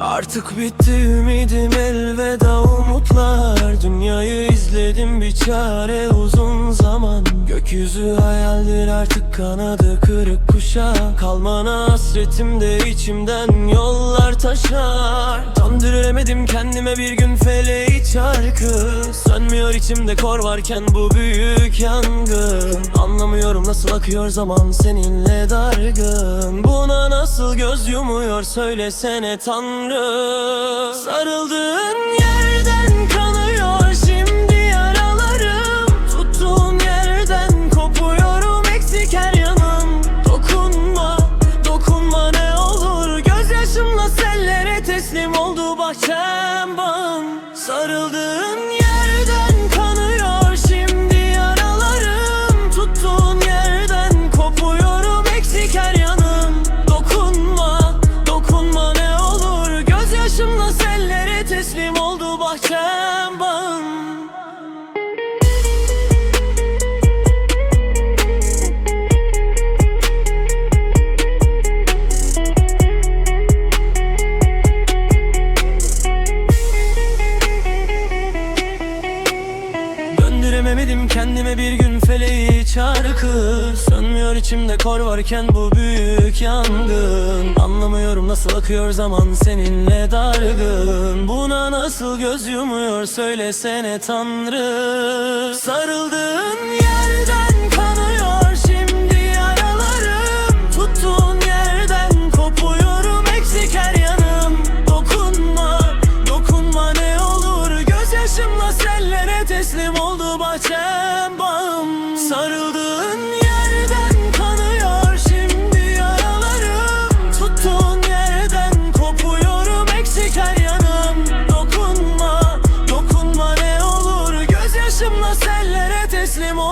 Artık bitti ümidim elveda umutlar. Dünyayı izledim bir çare uzun zaman. Gökyüzü hayaldir artık kanadı kırık kuşa Kalmana hasretim de içimden yollar taşar. Döndüremedim kendime bir gün feleği Sönmüyor içimde kor varken bu büyük yangın. Anlamıyorum nasıl akıyor zaman seninle dargın. Buna nasıl göz yumuyor söylesene tanrım. Sarıldığın yerden kanıyor şimdi yaralarım. Tuttuğun yerden kopuyorum eksik her yanım. Dokunma, dokunma ne olur. Gözyaşımla sellere teslim oldu bahçem bağım Sarıldığın kendime bir gün feleği çarkı. Sönmüyor içimde kor varken bu büyük yangın. Anlamıyorum nasıl akıyor zaman seninle dargın. Buna nasıl göz yumuyor söylesene tanrı. Sarıldığın yerden kanıyor şimdi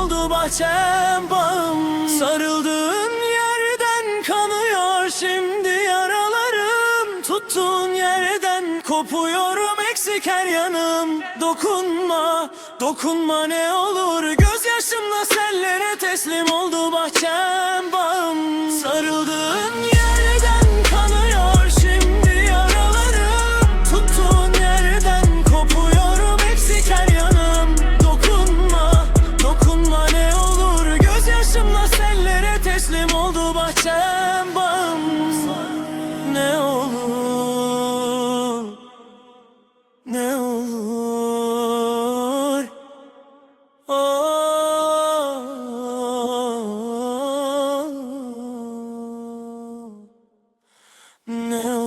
teslim oldu bahçem bağım. Sarıldığın yerden kanıyor şimdi yaralarım. Tuttuğun yerden kopuyorum eksik her yanım. Dokunma, dokunma ne olur. Gözyaşımla sellere teslim oldu bahçem bağım. Sarıldığın teslim oldu bahçem bağım. Ne olur Ne olur. Oh, ne